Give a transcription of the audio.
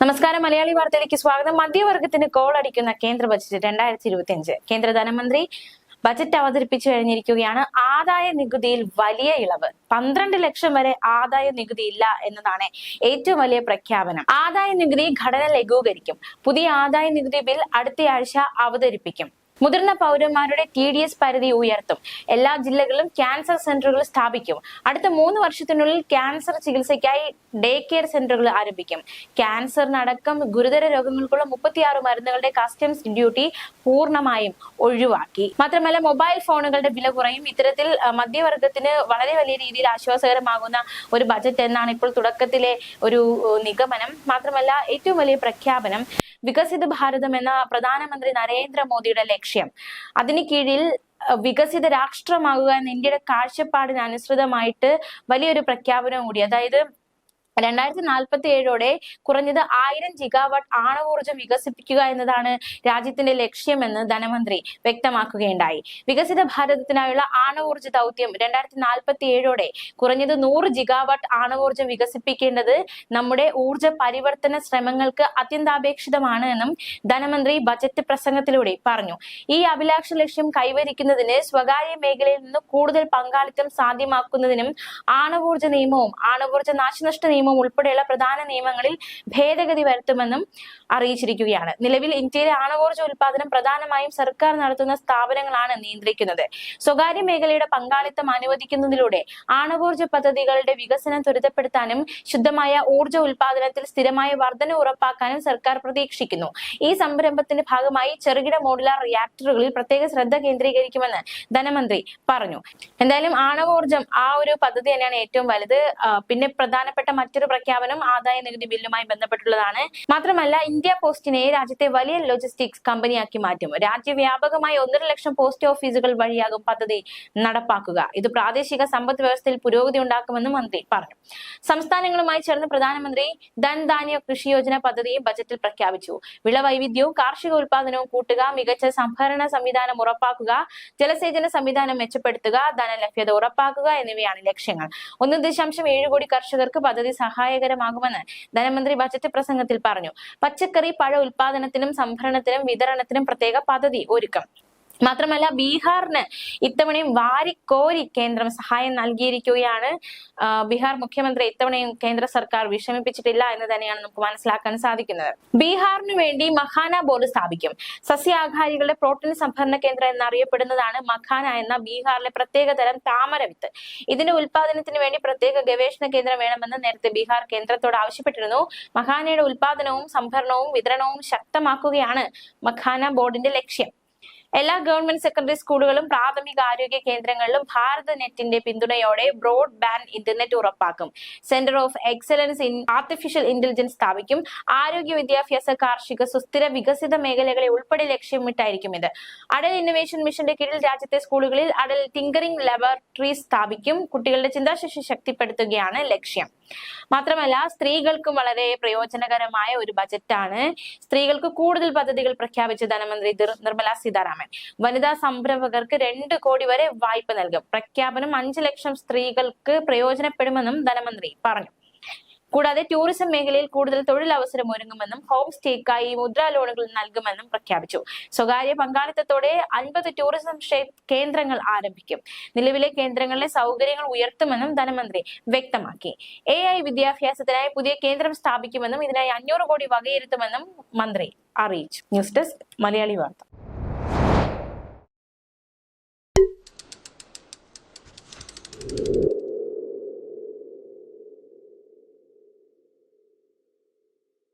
നമസ്കാരം. മലയാളി വാർത്തയിലേക്ക് സ്വാഗതം. മധ്യവർഗത്തിന് കോൾ അടിക്കുന്ന കേന്ദ്ര ബജറ്റ് രണ്ടായിരത്തി ഇരുപത്തി അഞ്ച് കേന്ദ്ര ധനമന്ത്രി ബജറ്റ് അവതരിപ്പിച്ചു കഴിഞ്ഞിരിക്കുകയാണ്. ആദായ നികുതിയിൽ വലിയ ഇളവ്. പന്ത്രണ്ട് ലക്ഷം വരെ ആദായ നികുതി ഇല്ല എന്നതാണ് ഏറ്റവും വലിയ പ്രഖ്യാപനം. ആദായ നികുതി ഘടന ലഘൂകരിക്കും. പുതിയ ആദായ നികുതി ബിൽ അടുത്തയാഴ്ച അവതരിപ്പിക്കും. മുതിർന്ന പൗരന്മാരുടെ ടി ഡി എസ് പരിധി ഉയർത്തും. എല്ലാ ജില്ലകളിലും ക്യാൻസർ സെന്ററുകൾ സ്ഥാപിക്കും. അടുത്ത മൂന്ന് വർഷത്തിനുള്ളിൽ ക്യാൻസർ ചികിത്സയ്ക്കായി ഡേ കെയർ സെന്ററുകൾ ആരംഭിക്കും. ക്യാൻസറിനടക്കം ഗുരുതര രോഗങ്ങൾക്കുള്ള മുപ്പത്തിയാറ് മരുന്നുകളുടെ കസ്റ്റംസ് ഡ്യൂട്ടി പൂർണമായും ഒഴിവാക്കി. മാത്രമല്ല മൊബൈൽ ഫോണുകളുടെ വില കുറയും. ഇത്തരത്തിൽ മധ്യവർഗത്തിന് വളരെ വലിയ രീതിയിൽ ആശ്വാസകരമാകുന്ന ഒരു ബജറ്റ് എന്നാണ് ഇപ്പോൾ തുടക്കത്തിലെ ഒരു നിഗമനം. മാത്രമല്ല ഏറ്റവും വലിയ പ്രഖ്യാപനം വികസിത ഭാരതം എന്ന പ്രധാനമന്ത്രി നരേന്ദ്രമോദിയുടെ ലക്ഷ്യം അതിന് കീഴിൽ വികസിത രാഷ്ട്രമാകുക എന്ന ഇന്ത്യയുടെ കാഴ്ചപ്പാടിന് അനുസൃതമായിട്ട് വലിയൊരു പ്രഖ്യാപനം കൂടി അതായത് രണ്ടായിരത്തി നാൽപ്പത്തി ഏഴോടെ കുറഞ്ഞത് ആയിരം ജിഗാവാട്ട് ആണവോർജം വികസിപ്പിക്കുക എന്നതാണ് രാജ്യത്തിന്റെ ലക്ഷ്യമെന്ന് ധനമന്ത്രി വ്യക്തമാക്കുകയുണ്ടായി. വികസിത ഭാരതത്തിനായുള്ള ആണവോർജ ദൗത്യം രണ്ടായിരത്തി നാൽപ്പത്തി ഏഴോടെ കുറഞ്ഞത് നൂറ് ജിഗാവാട്ട് ആണവോർജം വികസിപ്പിക്കേണ്ടത് നമ്മുടെ ഊർജ പരിവർത്തന ശ്രമങ്ങൾക്ക് അത്യന്താപേക്ഷിതമാണ് എന്നും ധനമന്ത്രി ബജറ്റ് പ്രസംഗത്തിലൂടെ പറഞ്ഞു. ഈ അഭിലാഷ ലക്ഷ്യം കൈവരിക്കുന്നതിന് സ്വകാര്യ മേഖലയിൽ നിന്ന് കൂടുതൽ പങ്കാളിത്തം സാധ്യമാക്കുന്നതിനും ആണവോർജ നിയമവും ആണവോർജ നാശനഷ്ട നിയമവും ഉൾപ്പെടെയുള്ള പ്രധാന നിയമങ്ങളിൽ ഭേദഗതി വരുത്തുമെന്നും അറിയിച്ചിരിക്കുകയാണ്. നിലവിൽ ഇന്ത്യയിലെ ആണവോർജ ഉൽപാദനം പ്രധാനമായും സർക്കാർ നടത്തുന്ന സ്ഥാപനങ്ങളാണ് നിയന്ത്രിക്കുന്നത്. സ്വകാര്യ മേഖലയുടെ പങ്കാളിത്തം അനുവദിക്കുന്നതിലൂടെ ആണവോർജ പദ്ധതികളുടെ വികസനം ത്വരിതപ്പെടുത്താനും ശുദ്ധമായ ഊർജ ഉൽപാദനത്തിൽ സ്ഥിരമായ വർധന ഉറപ്പാക്കാനും സർക്കാർ പ്രതീക്ഷിക്കുന്നു. ഈ സംരംഭത്തിന്റെ ഭാഗമായി ചെറുകിട മോഡുലാർ റിയാക്ടറുകളിൽ പ്രത്യേക ശ്രദ്ധ കേന്ദ്രീകരിക്കുമെന്ന് ധനമന്ത്രി പറഞ്ഞു. എന്തായാലും ആണവോർജം ആ ഒരു പദ്ധതി തന്നെയാണ് ഏറ്റവും വലുത്. പിന്നെ പ്രധാനപ്പെട്ട മറ്റൊരു പ്രഖ്യാപനം ആദായ നികുതി ബില്ലുമായി ബന്ധപ്പെട്ടുള്ളതാണ്. മാത്രമല്ല ഇന്ത്യ പോസ്റ്റിനെ രാജ്യത്തെ വലിയ ലോജിസ്റ്റിക്സ് കമ്പനിയാക്കി മാറ്റും. രാജ്യവ്യാപകമായി ഒന്നര ലക്ഷം പോസ്റ്റ് ഓഫീസുകൾ വഴിയാകും പദ്ധതി നടപ്പാക്കുക. ഇത് പ്രാദേശിക സമ്പദ് വ്യവസ്ഥയിൽ പുരോഗതി ഉണ്ടാക്കുമെന്നും മന്ത്രി പറഞ്ഞു. സംസ്ഥാനങ്ങളുമായി ചേർന്ന് പ്രധാനമന്ത്രി ധൻധാന്യ കൃഷി യോജന പദ്ധതിയും ബജറ്റിൽ പ്രഖ്യാപിച്ചു. വിളവൈവിധ്യവും കാർഷിക ഉൽപാദനവും കൂട്ടുക മികച്ച സംഭരണ സംവിധാനം ഉറപ്പാക്കുക ജലസേചന സംവിധാനം മെച്ചപ്പെടുത്തുക ധനലഭ്യത ഉറപ്പാക്കുക എന്നിവയാണ് ലക്ഷ്യങ്ങൾ. ഒന്ന് ദശാംശം ഏഴ് കോടി കർഷകർക്ക് പദ്ധതി സഹായകരമാകുമെന്ന് ധനമന്ത്രി ബജറ്റ് പ്രസംഗത്തിൽ പറഞ്ഞു. പച്ചക്കറി പഴ ഉൽപാദനത്തിനും സംഭരണത്തിനും വിതരണത്തിനും പ്രത്യേക പദ്ധതി ഒരുക്കും. മാത്രമല്ല ബീഹാറിന് ഇത്തവണയും വാരിക്കോരി കേന്ദ്രം സഹായം നൽകിയിരിക്കുകയാണ്. ബീഹാർ മുഖ്യമന്ത്രി ഇത്തവണയും കേന്ദ്ര സർക്കാർ വിഷമിപ്പിച്ചിട്ടില്ല എന്ന് തന്നെയാണ് നമുക്ക് മനസ്സിലാക്കാൻ സാധിക്കുന്നത്. ബീഹാറിന് വേണ്ടി മഖാന ബോർഡ് സ്ഥാപിക്കും. സസ്യാഹാരികളുടെ പ്രോട്ടീൻ സംഭരണ കേന്ദ്രം എന്നറിയപ്പെടുന്നതാണ് മഖാന എന്ന ബീഹാറിലെ പ്രത്യേക തരം താമര വിത്ത്. ഇതിന്റെ ഉൽപാദനത്തിന് വേണ്ടി പ്രത്യേക ഗവേഷണ കേന്ദ്രം വേണമെന്ന് നേരത്തെ ബീഹാർ കേന്ദ്രത്തോട് ആവശ്യപ്പെട്ടിരുന്നു. മഖാനയുടെ ഉൽപാദനവും സംഭരണവും വിതരണവും ശക്തമാക്കുകയാണ് മഖാന ബോർഡിന്റെ ലക്ഷ്യം. എല്ലാ ഗവൺമെന്റ് സെക്കൻഡറി സ്കൂളുകളും പ്രാഥമിക ആരോഗ്യ കേന്ദ്രങ്ങളിലും ഭാരത് നെറ്റിന്റെ പിന്തുണയോടെ ബ്രോഡ് ബാൻഡ് ഇന്റർനെറ്റ് ഉറപ്പാക്കും. Centre of excellence in artificial intelligence സ്ഥാപിക്കും. ആരോഗ്യ വിദ്യാഭ്യാസ കാർഷിക സുസ്ഥിര വികസിത മേഖലകളെ ഉൾപ്പെടെ ലക്ഷ്യമിട്ടായിരിക്കും ഇത്. അടൽ ഇന്നൊവേഷൻ മിഷന്റെ കീഴിൽ രാജ്യത്തെ സ്കൂളുകളിൽ അടൽ ടിങ്കറിംഗ് ലബോറട്ടറി സ്ഥാപിക്കും. കുട്ടികളുടെ ചിന്താശേഷി ശക്തിപ്പെടുത്തുകയാണ് ലക്ഷ്യം. മാത്രമല്ല സ്ത്രീകൾക്കും വളരെ പ്രയോജനകരമായ ഒരു ബജറ്റാണ്. സ്ത്രീകൾക്ക് കൂടുതൽ പദ്ധതികൾ പ്രഖ്യാപിച്ച ധനമന്ത്രി നിർമ്മല സീതാരാമൻ. വനിതാ സംരംഭകർക്ക് രണ്ട് കോടി വരെ വായ്പ നൽകും. പ്രഖ്യാപനം അഞ്ച് ലക്ഷം സ്ത്രീകൾക്ക് പ്രയോജനപ്പെടുമെന്നും ധനമന്ത്രി പറഞ്ഞു. കൂടാതെ ടൂറിസം മേഖലയിൽ കൂടുതൽ തൊഴിലവസരം ഒരുങ്ങുമെന്നും ഹോം സ്റ്റേക്കായി മുദ്രാ ലോണുകൾ നൽകുമെന്നും പ്രഖ്യാപിച്ചു. സ്വകാര്യ പങ്കാളിത്തത്തോടെ അൻപത് ടൂറിസം കേന്ദ്രങ്ങൾ ആരംഭിക്കും. നിലവിലെ കേന്ദ്രങ്ങളിലെ സൗകര്യങ്ങൾ ഉയർത്തുമെന്നും ധനമന്ത്രി വ്യക്തമാക്കി. എ ഐ വിദ്യാഭ്യാസത്തിനായി പുതിയ കേന്ദ്രം സ്ഥാപിക്കുമെന്നും ഇതിനായി അഞ്ഞൂറ് കോടി വകയിരുത്തുമെന്നും മന്ത്രി അറിയിച്ചു. ന്യൂസ് ഡെസ്ക് മലയാളി വാർത്ത.